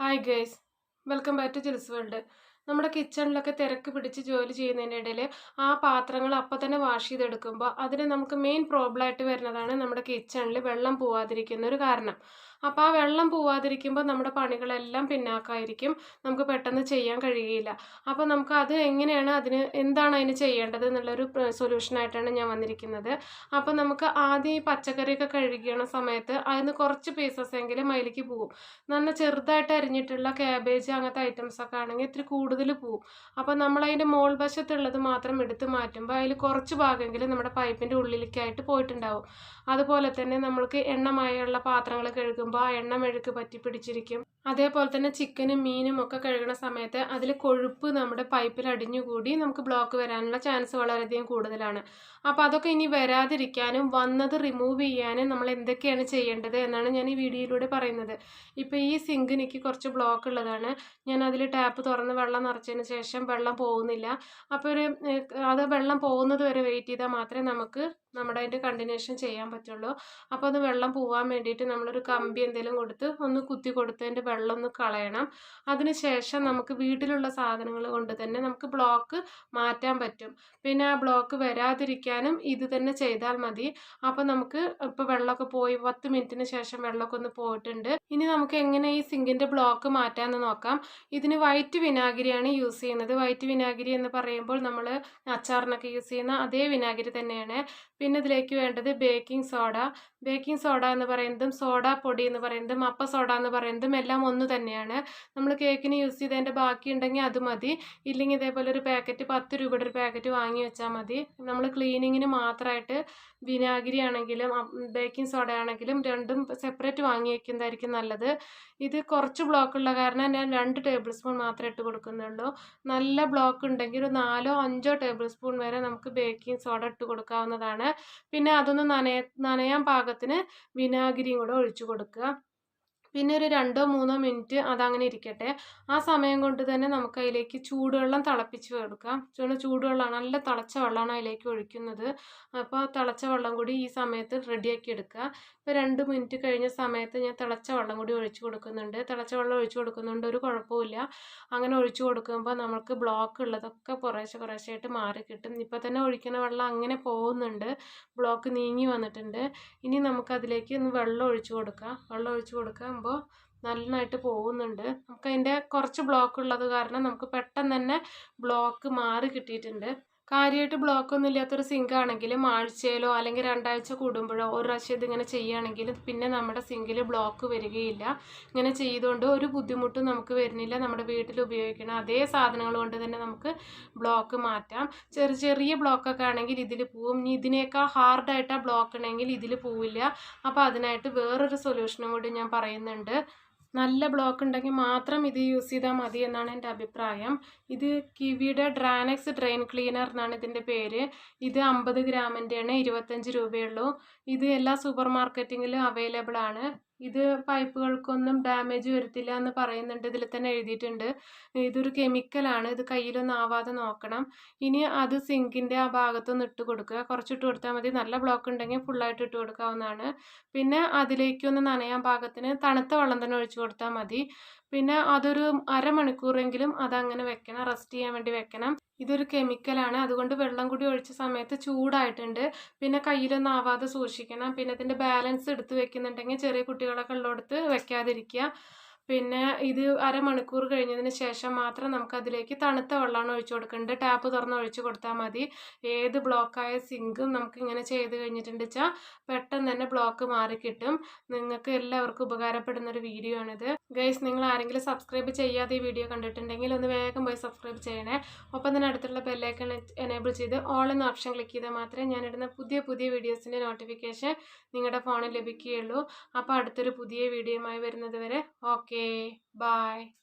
Hi guys welcome back to Jils world നമ്മുടെ കിച്ചണിലൊക്കെ തിരക്ക് പിടിച്ച് ജോലി ചെയ്യുന്നതിന്റെ ഇടയിൽ ആ പാത്രങ്ങൾ അപ്പം തന്നെ വാഷ് ചെയ്തെടുക്കുമ്പോൾ അതിന് നമുക്ക് മെയിൻ പ്രോബ്ലമായിട്ട് വരുന്നതാണ് നമ്മുടെ കിച്ചണിൽ വെള്ളം പോവാതിരിക്കുന്ന ഒരു കാരണം. അപ്പോൾ ആ വെള്ളം പോവാതിരിക്കുമ്പോൾ നമ്മുടെ പണികളെല്ലാം പിന്നാക്കായിരിക്കും. നമുക്ക് പെട്ടെന്ന് ചെയ്യാൻ കഴിയുകയില്ല. അപ്പോൾ നമുക്ക് അത് എങ്ങനെയാണ് അതിന് എന്താണ് അതിന് ചെയ്യേണ്ടത് എന്നുള്ളൊരു സൊല്യൂഷനായിട്ടാണ് ഞാൻ വന്നിരിക്കുന്നത്. അപ്പോൾ നമുക്ക് ആദ്യം ഈ പച്ചക്കറിയൊക്കെ കഴുകിയണ സമയത്ത് അതിന് കുറച്ച് പീസസ് എങ്കിലും അതിലേക്ക് പോവും നല്ല ചെറുതായിട്ട് അരിഞ്ഞിട്ടുള്ള ക്യാബേജ് അങ്ങനത്തെ ഐറ്റംസ് ഒക്കെ ആണെങ്കിൽ ഇത്തിരി കൂടുതൽ പോവും. അപ്പോൾ നമ്മൾ അതിന്റെ മോൾ വശത്തുള്ളത് മാത്രം എടുത്ത് മാറ്റുമ്പോൾ അതിൽ കുറച്ച് ഭാഗമെങ്കിലും നമ്മുടെ പൈപ്പിന്റെ ഉള്ളിലേക്കായിട്ട് പോയിട്ടുണ്ടാവും. അതുപോലെ തന്നെ നമ്മൾക്ക് എണ്ണമായുള്ള പാത്രങ്ങൾ കഴുകുമ്പോൾ ആ എണ്ണ മെഴുക്ക് പറ്റി പിടിച്ചിരിക്കും അതേപോലെ തന്നെ ചിക്കനും മീനും ഒക്കെ കഴുകുന്ന സമയത്ത് അതിൽ കൊഴുപ്പ് നമ്മുടെ പൈപ്പിൽ അടിഞ്ഞുകൂടി നമുക്ക് ബ്ലോക്ക് വരാനുള്ള ചാൻസ് വളരെയധികം കൂടുതലാണ്. അപ്പോൾ അതൊക്കെ ഇനി വരാതിരിക്കാനും വന്നത് റിമൂവ് ചെയ്യാനും നമ്മൾ എന്തൊക്കെയാണ് ചെയ്യേണ്ടത് എന്നാണ് ഞാൻ ഈ വീഡിയോയിലൂടെ പറയുന്നത്. ഇപ്പോൾ ഈ സിങ്ക് എനിക്ക് കുറച്ച് ബ്ലോക്ക് ഉള്ളതാണ്. ഞാൻ അതിൽ ടാപ്പ് തുറന്ന് വെള്ളം നിറച്ചതിന് ശേഷം വെള്ളം പോകുന്നില്ല. അപ്പോൾ ഒരു അത് വെള്ളം പോകുന്നത് വരെ വെയിറ്റ് ചെയ്താൽ മാത്രമേ നമുക്ക് നമ്മുടെ അതിന്റെ കണ്ടിന്യൂഷൻ ചെയ്യാൻ പറ്റുള്ളൂ. അപ്പോൾ അത് വെള്ളം പോകാൻ വേണ്ടിയിട്ട് നമ്മളൊരു കമ്പി എന്തെങ്കിലും കൊടുത്ത് ഒന്ന് കുത്തി കൊടുത്ത് അതിന്റെ വെള്ളം ഒന്ന് കളയണം അതിനുശേഷം നമുക്ക് വീട്ടിലുള്ള സാധനങ്ങൾ കൊണ്ട് തന്നെ നമുക്ക് ബ്ലോക്ക് മാറ്റാൻ പറ്റും. പിന്നെ ആ ബ്ലോക്ക് വരാതിരിക്കാനും ഇത് തന്നെ ചെയ്താൽ മതി. അപ്പോൾ നമുക്ക് ഇപ്പോൾ വെള്ളമൊക്കെ പോയി പത്ത് മിനിറ്റിന് ശേഷം വെള്ളമൊക്കെ ഒന്ന് പോയിട്ടുണ്ട്. ഇനി നമുക്ക് എങ്ങനെ ഈ സിങ്കിന്റെ ബ്ലോക്ക് മാറ്റാമെന്ന് നോക്കാം. ഇതിന് വൈറ്റ് വിനാഗിരിയാണ് യൂസ് ചെയ്യുന്നത്. വൈറ്റ് വിനാഗിരി എന്ന് പറയുമ്പോൾ നമ്മൾ അച്ചാറിനൊക്കെ യൂസ് ചെയ്യുന്ന അതേ വിനാഗിരി തന്നെയാണ്. പിന്നെ ഇതിലേക്ക് വേണ്ടത് ബേക്കിംഗ് സോഡ. ബേക്കിംഗ് സോഡ എന്ന് പറയുന്നതും സോഡ പൊടി എന്ന് പറയുന്നതും അപ്പ സോഡ എന്ന് പറയുന്നതും എല്ലാം ഒന്ന് തന്നെയാണ്. നമ്മൾ കേക്കിന് യൂസ് ചെയ്തതിന്റെ ബാക്കി ഉണ്ടെങ്കിൽ അത് മതി. ഇല്ലെങ്കിൽ ഇതേപോലെ ഒരു പാക്കറ്റ് പത്ത് രൂപയുടെ ഒരു പാക്കറ്റ് വാങ്ങി വെച്ചാൽ മതി. നമ്മൾ ക്ലീനിങ്ങിന് മാത്രമായിട്ട് വിനാഗിരി ആണെങ്കിലും ബേക്കിംഗ് സോഡ ആണെങ്കിലും രണ്ടും സെപ്പറേറ്റ് വാങ്ങി വെക്കുന്നതായിരിക്കും നല്ലത്. ഇത് കുറച്ച് ബ്ലോക്ക് ഉള്ള കാരണം ഞാൻ രണ്ട് ടേബിൾ സ്പൂൺ മാത്രമേ ഇട്ട് കൊടുക്കുന്നുള്ളൂ. നല്ല ബ്ലോക്ക് ഉണ്ടെങ്കിൽ ഒരു നാലോ അഞ്ചോ ടേബിൾ സ്പൂൺ വരെ നമുക്ക് ബേക്കിംഗ് സോഡ ഇട്ട് കൊടുക്കാവുന്നതാണ്. പിന്നെ അതൊന്ന് നനയ നനയാൻ പാകത്തിന് വിനാഗിരിയും കൂടെ ഒഴിച്ചു കൊടുക്കുക. പിന്നെ ഒരു രണ്ടോ മൂന്നോ മിനിറ്റ് അതങ്ങനെ ഇരിക്കട്ടെ. ആ സമയം കൊണ്ട് തന്നെ നമുക്ക് അതിലേക്ക് ചൂടുവെള്ളം തിളപ്പിച്ച് കൊടുക്കാം. ചൂട് ചൂടുവെള്ളമാണ് നല്ല തിളച്ച വെള്ളമാണ് അതിലേക്ക് ഒഴിക്കുന്നത്. അപ്പോൾ തിളച്ച വെള്ളം കൂടി ഈ സമയത്ത് റെഡിയാക്കി എടുക്കുക. ഇപ്പോൾ രണ്ട് മിനിറ്റ് കഴിഞ്ഞ സമയത്ത് ഞാൻ തിളച്ച വെള്ളം കൂടി ഒഴിച്ച് കൊടുക്കുന്നുണ്ട്. തിളച്ച വെള്ളം ഒഴിച്ച് കൊടുക്കുന്നുണ്ട് ഒരു കുഴപ്പമില്ല അങ്ങനെ ഒഴിച്ചു കൊടുക്കുമ്പോൾ നമുക്ക് ബ്ലോക്ക് ഉള്ളതൊക്കെ കുറേശ്ശെ കുറേശ്ശെയായിട്ട് മാറി കിട്ടും. ഇപ്പോൾ തന്നെ ഒഴിക്കുന്ന വെള്ളം അങ്ങനെ പോകുന്നുണ്ട്. ബ്ലോക്ക് നീങ്ങി വന്നിട്ടുണ്ട്. ഇനി നമുക്കതിലേക്ക് ഒന്ന് വെള്ളം ഒഴിച്ചു കൊടുക്കാം. വെള്ളം ഒഴിച്ച് കൊടുക്കുമ്പോൾ നന്നായിട്ട് പോകുന്നുണ്ട്. നമുക്ക് അതിന്റെ കുറച്ച് ബ്ലോക്ക് ഉള്ളത് കാരണം നമുക്ക് പെട്ടെന്ന് തന്നെ ബ്ലോക്ക് മാറി കിട്ടിയിട്ടുണ്ട്. കാര്യമായിട്ട് ബ്ലോക്ക് ഒന്നും ഇല്ലാത്തൊരു സിങ്ക് ആണെങ്കിലും ആഴ്ചയിലോ അല്ലെങ്കിൽ രണ്ടാഴ്ച കൂടുമ്പോഴോ ഒരു പ്രാവശ്യം ഇതിങ്ങനെ ചെയ്യുകയാണെങ്കിൽ പിന്നെ നമ്മുടെ സിങ്കിൽ ബ്ലോക്ക് വരികയില്ല. ഇങ്ങനെ ചെയ്തുകൊണ്ട് ഒരു ബുദ്ധിമുട്ടും നമുക്ക് വരുന്നില്ല. നമ്മുടെ വീട്ടിൽ ഉപയോഗിക്കണം അതേ സാധനങ്ങൾ കൊണ്ട് തന്നെ നമുക്ക് ബ്ലോക്ക് മാറ്റാം. ചെറിയ ചെറിയ ബ്ലോക്കൊക്കെ ആണെങ്കിൽ ഇതിൽ പോവും. ഇതിനേക്കാൾ ഹാർഡായിട്ട് ബ്ലോക്ക് ഉണ്ടെങ്കിൽ ഇതിൽ പോവില്ല. അപ്പോൾ അതിനായിട്ട് വേറൊരു സൊല്യൂഷനും കൂടി ഞാൻ പറയുന്നുണ്ട്. നല്ല ബ്ലോക്ക് ഉണ്ടെങ്കിൽ മാത്രം ഇത് യൂസ് ചെയ്താൽ മതി എന്നാണ് എന്റെ അഭിപ്രായം. ഇത് കിവിയുടെ ഡ്രാനക്സ് ഡ്രെയിൻ ക്ലീനർ എന്നാണ് ഇതിന്റെ പേര്. ഇത് അമ്പത് ഗ്രാമിന്റെയാണ് ഇരുപത്തഞ്ച് രൂപയുള്ളൂ. ഇത് എല്ലാ സൂപ്പർ മാർക്കറ്റിങ്ങിലും അവൈലബിൾ ആണ്. ഇത് പൈപ്പുകൾക്കൊന്നും ഡാമേജ് വരുത്തില്ല എന്ന് പറയുന്നുണ്ട്. ഇതിൽ തന്നെ എഴുതിയിട്ടുണ്ട്. ഇതൊരു കെമിക്കലാണ് ഇത് കയ്യിലൊന്നും ആവാതെ നോക്കണം. ഇനി അത് സിങ്കിന്റെ ആ ഭാഗത്തൊന്ന് ഇട്ട് കൊടുക്കുക. കുറച്ച് ഇട്ട് കൊടുത്താൽ മതി. നല്ല ബ്ലോക്ക് ഉണ്ടെങ്കിൽ ഫുള്ളായിട്ട് ഇട്ട് കൊടുക്കാവുന്നതാണ്. പിന്നെ അതിലേക്കൊന്ന് നനയാൻ പാകത്തിന് തണുത്ത വെള്ളം തന്നെ ഒഴിച്ചു കൊടുത്താൽ മതി. പിന്നെ അതൊരു അരമണിക്കൂറെങ്കിലും അതങ്ങനെ വെക്കണം റെസ്റ്റ് ചെയ്യാൻ വേണ്ടി വെക്കണം. ഇതൊരു കെമിക്കലാണ് അതുകൊണ്ട് വെള്ളം കൂടി ഒഴിച്ച സമയത്ത് ചൂടായിട്ടുണ്ട്. പിന്നെ കയ്യിലൊന്നും ആവാതെ സൂക്ഷിക്കണം. പിന്നെ ഇതിന്റെ ബാലൻസ് എടുത്ത് വെക്കുന്നുണ്ടെങ്കിൽ ചെറിയ കുട്ടികളൊക്കെ ഉള്ളിടത്ത് വെക്കാതിരിക്കുക. പിന്നെ ഇത് അരമണിക്കൂർ കഴിഞ്ഞതിന് ശേഷം മാത്രം നമുക്ക് അതിലേക്ക് തണുത്ത വെള്ളമാണ് ഒഴിച്ചു കൊടുക്കേണ്ടത് ടാപ്പ് തുറന്ന് ഒഴിച്ചു കൊടുത്താൽ മതി. ഏത് ബ്ലോക്കായ സിങ്കും നമുക്ക് ഇങ്ങനെ ചെയ്ത് കഴിഞ്ഞിട്ടുണ്ട് വെച്ചാൽ പെട്ടെന്ന് തന്നെ ബ്ലോക്ക് മാറി കിട്ടും. നിങ്ങൾക്ക് എല്ലാവർക്കും ഉപകാരപ്പെടുന്ന ഒരു വീഡിയോ ആണിത്. ഗൈസ് നിങ്ങൾ ആരെങ്കിലും സബ്സ്ക്രൈബ് ചെയ്യാതെ ഈ വീഡിയോ കണ്ടിട്ടുണ്ടെങ്കിൽ ഒന്ന് വേഗം പോയി സബ്സ്ക്രൈബ് ചെയ്യണേ. ഒപ്പം തന്നെ അടുത്തുള്ള ബെല്ലൈക്കൺ എനേബിൾ ചെയ്ത് ഓൾ എന്ന ഓപ്ഷൻ ക്ലിക്ക് ചെയ്താൽ മാത്രമേ ഞാൻ ഇടുന്ന പുതിയ പുതിയ വീഡിയോസിന്റെ നോട്ടിഫിക്കേഷൻ നിങ്ങളുടെ ഫോണിൽ ലഭിക്കുകയുള്ളൂ. അപ്പോൾ അടുത്തൊരു പുതിയ വീഡിയോയുമായി വരുന്നത് വരെ ഓക്കേ Bye.